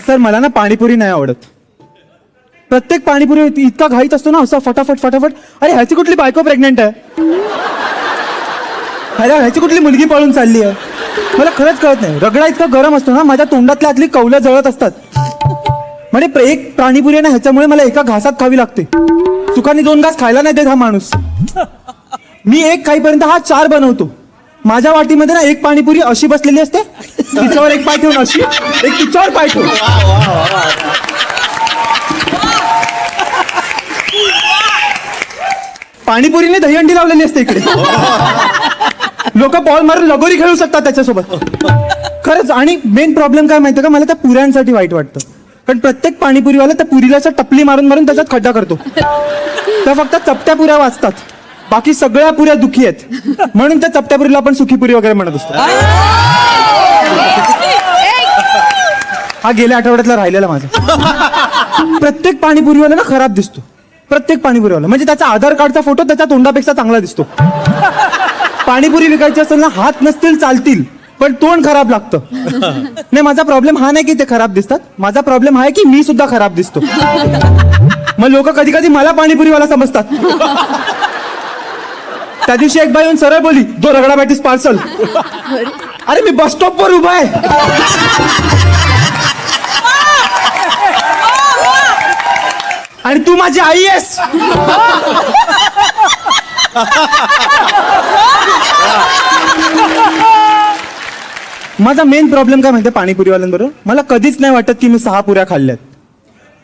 Sir मला ना पाणीपुरी नाही आवडत. प्रत्येक पाणीपुरी इतका घाईत असतो ना असा फटाफट फटाफट. अरे ह्याची कुठली बायको प्रेग्नेंट आहे? अरे ह्याची कुठली मुलगी पळून चालली आहे? मला खरंच कळत नाही. रगडा इतका गरम असतो ना माझ्या तोंडातल्या आतली कौलं जळत असतात. म्हणजे एक पाणीपुरी ना ह्याच्यामुळे मला एका घासात खावी लागते. चुकाने दोन घास खायला नाही देत हा माणूस. मी एक खाईपर्यंत हा चार बनवतो. माझ्या वाटीमध्ये ना एक पाणीपुरी अशी बसलेली असते तिच्यावर एक पाय ठेवून अशी एक तिच्यावर पाय ठेवून पाणीपुरीने दहीहंडी लावलेली असते इकडे. लोक बॉल मारून लगोरी खेळू शकतात त्याच्यासोबत. खरंच आणि मेन प्रॉब्लेम काय माहितीये का? मला त्या पुऱ्यांसाठी वाईट वाटतं. कारण प्रत्येक पाणीपुरीवाला त्या पुरीला टपली मारून मारून त्याच्यात खड्डा करतो. त्या फक्त चपट्या पुऱ्या वाचतात. बाकी सगळ्या पुऱ्या दुखी आहेत. म्हणून त्या चपट्या पुरीला आपण सुखी पुरी वगैरे म्हणत असतो. हा गेल्या आठवड्यातला राहिलेला माझा. प्रत्येक पाणीपुरीवाला ना खराब दिसतो. प्रत्येक पाणीपुरीवाला. म्हणजे त्याचा आधार कार्डचा फोटो त्याच्या तोंडापेक्षा चांगला दिसतो. पाणीपुरी विकायची असेल ना हात नसतील चालतील. पण तोंड खराब लागतं. नाही माझा प्रॉब्लेम हा नाही की ते खराब दिसतात. माझा प्रॉब्लेम हा आहे की मी सुद्धा खराब दिसतो. मग लोक कधी कधी मला पाणीपुरीवाला समजतात. त्या दिवशी एक बाई येऊन सरळ बोली दो रगडा बॅटीस पार्सल. अरे मी बस स्टॉपवर उभा आहे. आणि तू माझी आई आहेस. माझा मेन प्रॉब्लेम काय माहितीये पाणीपुरीवाल्यांबरोबर? मला कधीच नाही वाटत की मी सहा पुऱ्या खाल्ल्यात.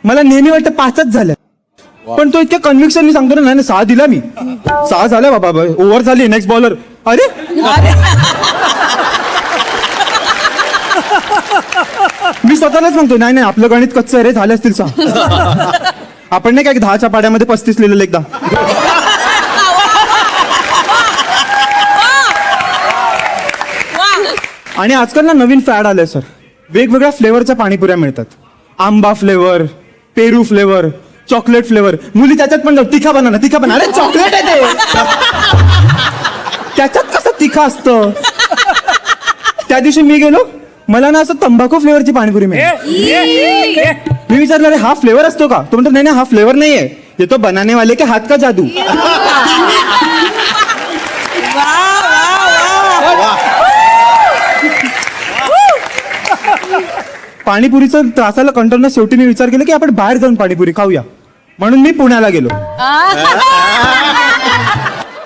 मला नेहमी वाटतं पाचच झाल्या पण तो इतक्या कन्व्हिक्शन मी सांगतो ना नाही सहा दिला मी. सहा झाल्या बाबा ओव्हर झाली नेक्स्ट बॉलर अरे! मी स्वतःलाच म्हणतो नाही नाही आपलं गणित कच्चं रे झाले असतील सहा. आपण नाही काय दहाच्या पाड्यामध्ये पस्तीस लिहिलेलं एकदा? आणि आजकाल ना नवीन फॅड आलंय सर वेगवेगळ्या फ्लेवरच्या पाणीपुऱ्या मिळतात. आंबा फ्लेवर पेरू फ्लेवर चॉकलेट फ्लेवर मुली त्याच्यात पण जाऊ, तिखा बना ना तिखा बना अरे चॉकलेट आहे ते. त्याच्यात कसं तिखा असतं? त्या दिवशी मी गेलो मला ना असं तंबाखू फ्लेवरची पाणीपुरी मिळाली. मी विचारलं हा फ्लेवर असतो का? तो म्हणतो नाही नाही हा फ्लेवर नाहीये. ये तो बनाने वाले के हात का जादू. पाणीपुरीचं त्रासाला कंट्रोल शेवटी मी विचार केला की आपण बाहेर जाऊन पाणीपुरी खाऊया. म्हणून मी पुण्याला गेलो.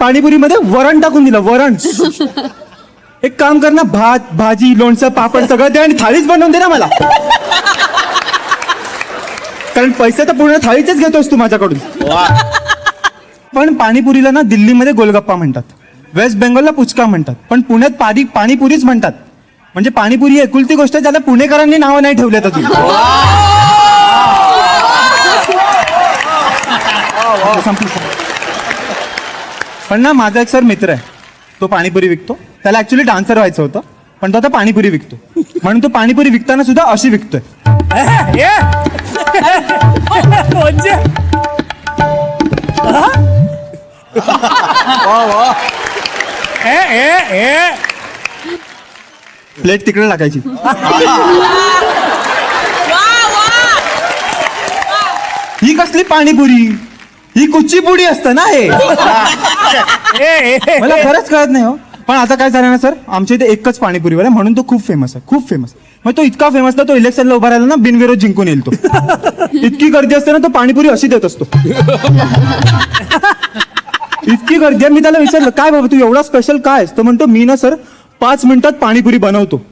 पाणीपुरीमध्ये वरण टाकून दिलं वरण. एक काम कर ना भात भाजी लोणचं पापड सगळं दे आणि थाळीच बनवून दे ना मला. कारण पैसे तर पूर्ण थाळीचेच घेतोस तू माझ्याकडून. पण पाणीपुरीला ना दिल्लीमध्ये गोलगप्पा म्हणतात. वेस्ट बेंगॉलला पुचका म्हणतात. पण पुण्यात पाणी पाणीपुरीच म्हणतात. म्हणजे पाणीपुरी ही एकुलती गोष्ट आहे ज्याला पुणेकरांनी नावं नाही ठेवलेत अजून. पण ना माझा एक सर मित्र आहे. तो पाणीपुरी विकतो. त्याला ऍक्च्युली डान्सर व्हायचं होतं पण तो आता पाणीपुरी विकतो. म्हणून तो पाणीपुरी विकताना सुद्धा अशी विकतोय. म्हणजे? ए ए ए प्लेट तिकडे टाकायची. ही कसली पाणीपुरी? ही कुच्चीपुडी असतं ना हे? मला खरंच कळत नाही हो. पण आता काय झालं ना सर? आमच्या इथे एकच पाणीपुरीवर आहे म्हणून तो खूप फेमस आहे खूप फेमस मग तो इतका फेमस ना तो इलेक्शनला उभा राहिला ना बिनविरोध जिंकून येईल तो. इतकी गर्दी असते ना तो पाणीपुरी अशी देत असतो. इतकी गर्दी आहे मी त्याला विचारलं काय बाबा तू एवढा स्पेशल काय? तो म्हणतो मी ना सर पाच मिनिटात पाणीपुरी बनवतो.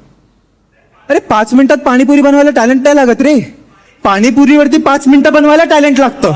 अरे पाच मिनिटात पाणीपुरी बनवायला टॅलेंट नाही लागत रे. पाणीपुरीवरती पाच मिनिटं बनवायला टॅलेंट लागतं.